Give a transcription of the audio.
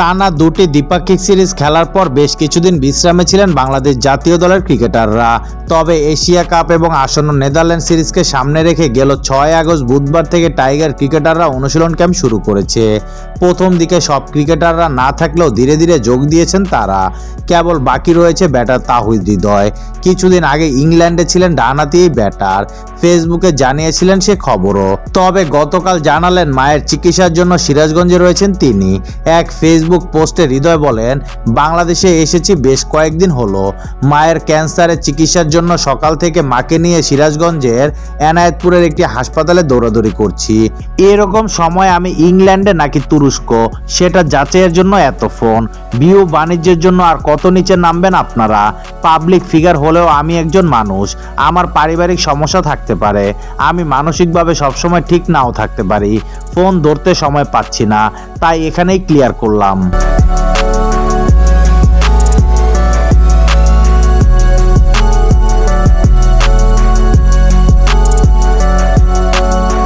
টানা দুটি দ্বিপাক্ষিক সিরিজ খেলার পর বেশ কিছুদিন বিশ্রামে ছিলেন বাংলাদেশ জাতীয় দলের ক্রিকেটাররা। তবে এশিয়া কাপ এবং আসন্ন নেদারল্যান্ড সিরিজকে সামনে রেখে গেল ছয় আগস্ট বুধবার থেকে টাইগার ক্রিকেটাররা অনুশীলন ক্যাম্প শুরু করেছে। প্রথম দিকে সব ক্রিকেটাররা না থাকলেও ধীরে ধীরে যোগ দিয়েছেন তারা। কেবল বাকি রয়েছে ব্যাটার তাহিদ হৃদয়। কিছুদিন আগে ইংল্যান্ডে ছিলেন ডানাতি ব্যাটার। ফেসবুকে জানিয়েছিলেন সে খবরও। তবে গতকাল জানালেন মায়ের চিকিৎসার জন্য সিরাজগঞ্জে রয়েছেন তিনি। এক ফেসবুক পোস্টে হৃদয় বলেন, বাংলাদেশে এসেছি বেশ কয়েকদিন হলো। মায়ের ক্যান্সারের চিকিৎসার জন্য সকাল থেকে মাকে নিয়ে সিরাজগঞ্জের এনায়েতপুরের একটি হাসপাতালে দৌড়াদৌড়ি করছি। এরকম সময় আমি ইংল্যান্ডে নাকি তুরস্ক। সেটা যাচাইয়ের জন্য এত ফোন। বিউ বাণিজ্যের জন্য আর কত নিচে নামবেন আপনারা? পাবলিক ফিগার হলেও আমি একজন মানুষ। আমার পারিবারিক সমস্যা থাকতে পারে। আমি মানসিকভাবে সবসময় ঠিক নাও থাকতে পারি। ফোন ধরতে সময় পাচ্ছি না। তাই এখানেই ক্লিয়ার করলাম। come.